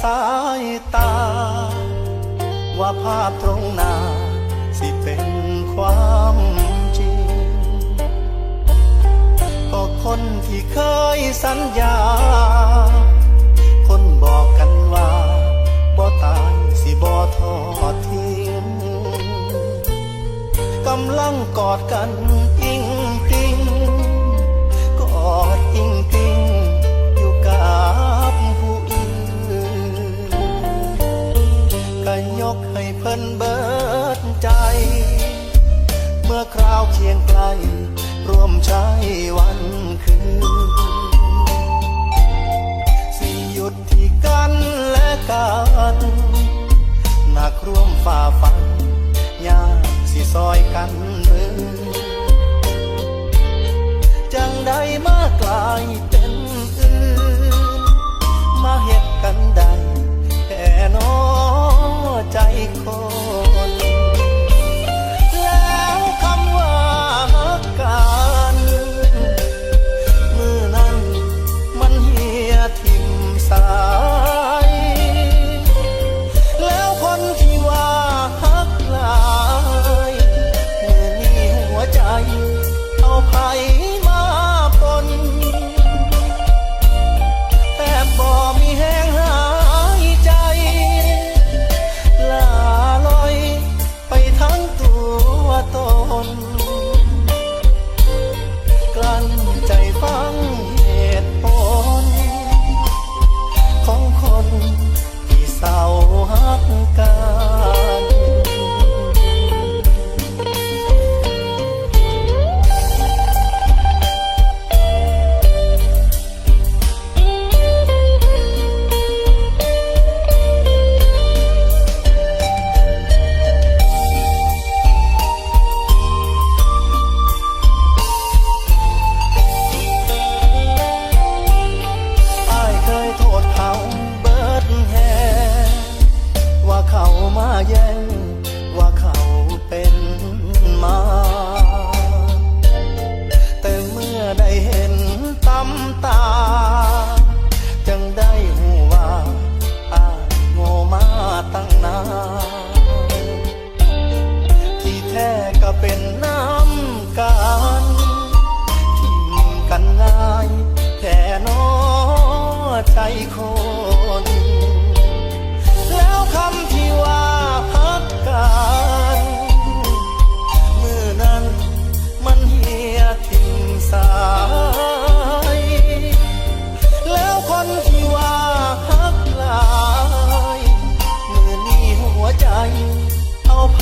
เสือสายตา ว่าภาพตรงหน้าสิเป็นความจริง ก็คนที่เคยสัญญา คนบอกกันว่าบ่ตายสิบ่ทอดทิ้งกำลังกอดกัน อคราวเคียงไกล ร่วมใช้วันคืน สิหยุดที่กันและกันหนักร่วมฝ่าฟันยากสิซอยกัน คน แล้วคำที่ว่าพักกันมือนั้นมันเหียทิมสายแล้วคนที่ว่าฮักลายมือนี้หัวใจเอาไผ